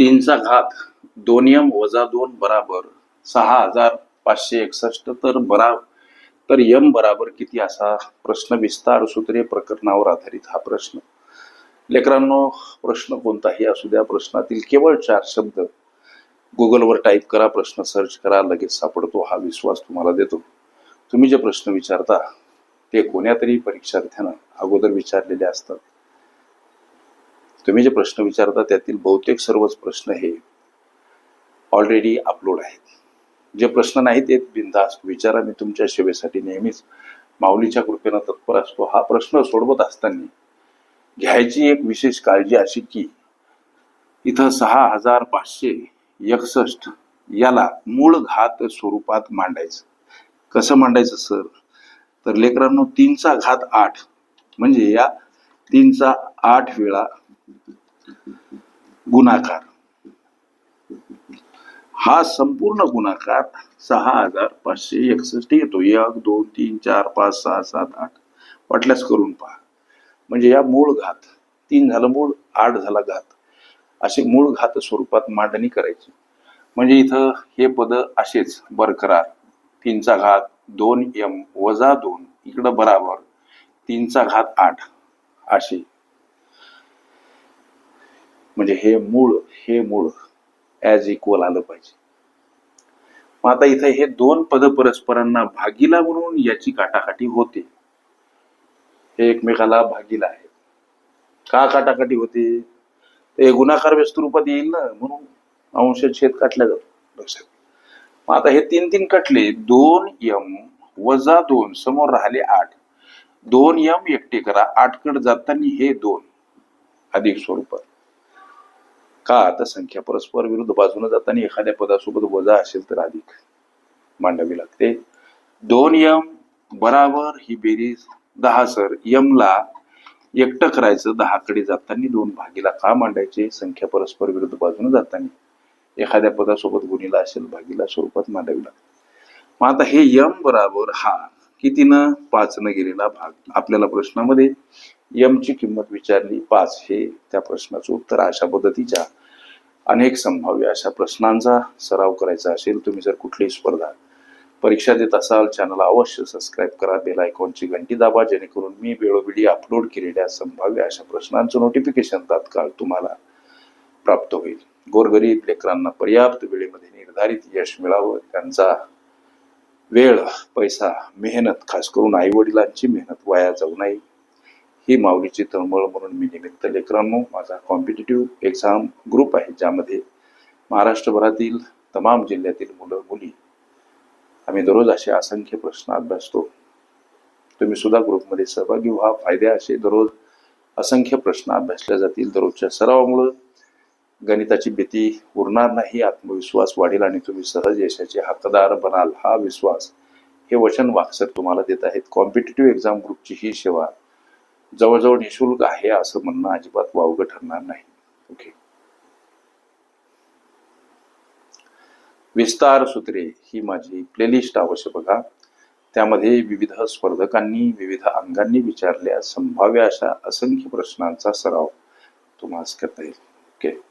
तीनचा घात. दोनियम वजा दोन बराबर सहा हजार पाचशे एकसष्ट. तर बरा तर यम बराबर किती असा प्रश्न विस्तार सूत्रे प्रकरणावर आधारित हा प्रश्न. लेकरांनो प्रश्न कोणताही असू द्या प्रश्नातील केवळ चार शब्द. गुगलवर टाईप करा प्रश्न सर्च करा लगेच सापडतो. हा विश्वास तुम्हाला देतो. तुम्ही जे प्रश्न विचारता ते कोण्यातरी परीक्षार्थ्यांना परीक्षार्थ्यानं अगोदर विचारलेले असतात. तुम्ही जे प्रश्न विचारता त्यातील बहुतेक सर्वच प्रश्न हे ऑलरेडी अपलोड आहेत. जे प्रश्न नाहीत ते बिंदास विचारा मी तुमच्या सेवेसाठी नेहमीच. माऊलीच्या कृपेनं तत्पर असतो. हा प्रश्न सोडवत असताना घ्यायची एक विशेष काळजी अशी की इथं सहा हजार पाचशे एकसष्ट याला मूळ घात स्वरूपात मांडायचं. कसं मांडायचं सर? तर लेकरांनो तीनचा घात आठ. म्हणजे या तीनचा आठ वेळा गुणाकार. हा संपूर्ण गुणाकार सहा हजार पाचशे एकसष्ट येतो. एक दोन तीन चार पाच सहा सात आठ. वाटल्यास करून पहा. म्हणजे या मूळ घात तीन झालं मूळ आठ झाला घात. असे मूळ घात स्वरूपात मांडणी करायची. म्हणजे इथं हे पद असेच बरकरार. तीनचा घात दोन एम वजा दोन इकडं बराबर. तीनचा घात आठ. असे. म्हणजे हे मूळ हे मूळ ॲज इक्वल आलं पाहिजे. मग आता इथं हे दोन पद परस्परांना भागीला म्हणून याची काटाकाटी होते. हे एकमेकाला भागीला आहे का काटाकाटी होते? ते गुणाकार व्यस्त रूपात येईल ना म्हणून अंश छेद काटल्या जातो. लक्षात मग आता हे तीन तीन कटले दोन यम वजा दोन समोर राहिले आठ. दोन यम एकटे करा आठकड जाताना हे दोन अधिक स्वरूपात. का आता संख्या परस्पर विरुद्ध बाजूने जाताना एखाद्या पदासोबत वजा असेल तर अधिक मांडावी लागते. दोन यम बराबर ही बेरीज दहा सर. यमला एकटं करायचं दहाकडे जाताना दोन भागीला का मांडायचे? संख्या परस्पर विरुद्ध बाजूने जाताना. एखाद्या पदासोबत गुणीला असेल भागीला स्वरूपात मांडावी लागते. मग आता हे यम बराबर हा कितीनं पाचनं गेलेला भाग आपल्याला प्रश्नामध्ये यमची किंमत विचारली पाच हे त्या प्रश्नाचं उत्तर अशा पद्धतीच्या अनेक संभाव्य अशा प्रश्नांचा सराव करायचा असेल तुम्ही जर कुठलीही स्पर्धा परीक्षा देत असाल चॅनल अवश्य सबस्क्राईब करा बेल आयकॉनची घंटी दाबा जेणेकरून मी वेळोवेळी अपलोड केलेल्या संभाव्य अशा प्रश्नांचं नोटिफिकेशन तात्काळ तुम्हाला प्राप्त होईल. गोरगरीब लेकरांना पर्याप्त वेळेमध्ये निर्धारित यश मिळावं त्यांचा वेळ पैसा मेहनत खास करून आई वडिलांची मेहनत वाया जाऊ नये. ही माऊलीची तळमळ म्हणून मी निमित्त लेकरांनो माझा कॉम्पिटेटिव्ह एक्झाम ग्रुप आहे ज्यामध्ये महाराष्ट्रभरातील तमाम जिल्ह्यातील मुलं मुली आम्ही दररोज असे असंख्य प्रश्न अभ्यासतो. तुम्ही सुद्धा ग्रुपमध्ये सहभागी व्हा. फायदे असे दररोज असंख्य प्रश्न अभ्यासले जातील. दररोजच्या सरावामुळं गणिताची भीती उरणार नाही आत्मविश्वास वाढेल आणि तुम्ही सहज यशाचे हक्कदार बनाल. हा विश्वास हे वचन वाक्सर तुम्हाला देत आहेत. कॉम्पिटेटिव्ह एक्झाम ग्रुपची ही सेवा जवळजवळ निशुल्क आहे असं म्हणणं अजिबात वावगं ठरणार नाही. ओके. विस्तार सूत्रे ही माझी प्लेलिस्ट अवश्य बघा. त्यामध्ये विविध स्पर्धकांनी विविध अंगांनी विचारल्या संभाव्य अशा असंख्य प्रश्नांचा सराव तुम्हाला करता येईल. ओके.